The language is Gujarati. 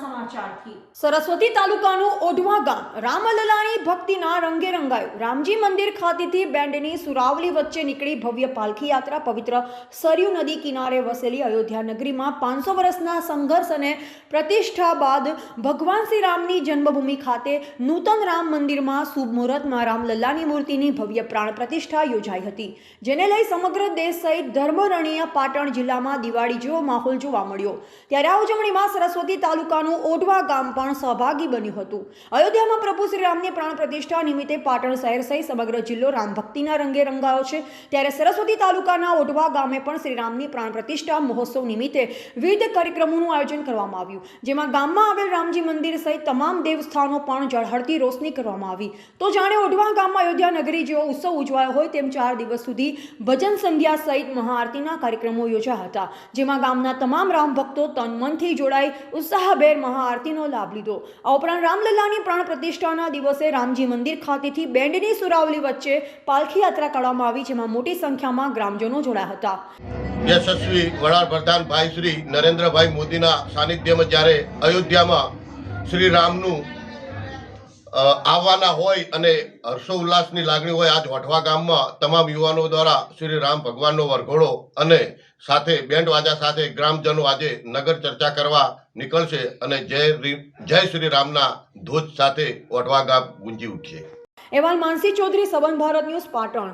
સમાચારથી. સરસ્વતી તાલુકાનું ઓઢવા ગામ રામલલાની ભક્તિના રંગે રંગાયું. રામજી મંદિર ખાતેથી બેન્ડની સુરાવલી વચ્ચે નીકળી ભવ્ય પાલખી યાત્રા પવિત્ર સરયુ નદી કિનારે વસેલી અયોધ્યા નગરીમાં પાંચસો વર્ષના સંઘર્ષ અને પ્રતિષ્ઠા બાદ ભગવાન શ્રી રામની જન્મભૂમિ ખાતે નૂતન રામ મંદિરમાં શુભ મુહૂર્તમાં રામલલ્લાની મૂર્તિની ભવ્ય પ્રાણ પ્રતિષ્ઠા યોજાઈ હતી. જેને લઈ સમગ્ર દેશ સહિત ધર્મરણીય પાટણ જિલ્લામાં દિવાળી જેવો માહોલ જોવા મળ્યો. ત્યારે આ ઉજવણીમાં સરસ્વતી તાલુકાનું ઓઢવા ગામ પણ સહભાગી બન્યું હતું. અયોધ્યામાં પ્રભુ શ્રીરામની પ્રાણ પ્રતિષ્ઠા નિમિત્તે પાટણ શહેર સહિત સમગ્ર જિલ્લો રામભક્તિના રંગે રંગાયો છે. ત્યારે સરસ્વતી તાલુકાના ઓઢવા ગામે પણ શ્રીરામની પ્રાણ પ્રતિષ્ઠા મહોત્સવ નિમિત્તે વિવિધ કાર્યક્રમોનું આયોજન કરવામાં આવ્યું. જેમાં ગામમાં આવેલ રામજી મંદિર સહિત તમામ દેવસ્થાનો પણ ઝળહળતી રોશની કરવામાં આવી. તો જાણે ઓઢવા ગામમાં અયોધ્યા નગરી જેવો ઉત્સવ ઉજવાયો હોય તેમ ચાર દિવસ સુધી ભજન સંધ્યા સહિત મહાઆરતીના કાર્યક્રમો યોજાયા હતા. જેમાં ગામના તમામ રામ ભક્તો તન મનથી જોડાઈ ઉત્સાહભેર મહાઆરતીનો લાભ લીધો. આ ઉપરાંત રામલલ્લાની પ્રાણ પ્રતિષ્ઠાના દિવસે રામજી મંદિર ખાતેથી બેન્ડની સુરાવલી વચ્ચે પાલખી યાત્રા કાઢવામાં આવી, જેમાં મોટી સંખ્યામાં ગ્રામજનો જોડાયા હતા. યશસ્વી વડાપ્રધાન ભાઈ શ્રી નરેન્દ્રભાઈ મોદીના સાનિધ્યમાં જ્યારે અયોધ્યામાં શ્રી રામનું આવવાના હોય અને હર્ષો ઉલ્લાસની લાગણી હોય આજ વઢવા ગામમાં તમામ યુવાનો દ્વારા શ્રી રામ ભગવાનનો વરઘોડો અને સાથે બેન્ડ વાજા સાથે ગ્રામજનો આજે નગર ચર્ચા કરવા નીકળશે અને જય જય શ્રી રામના ધ્વજ સાથે વઢવા ગામ ગુંજી ઉઠશે. એવાલ માનસી ચૌધરી સબન ભારત ન્યૂઝ, પાટણ.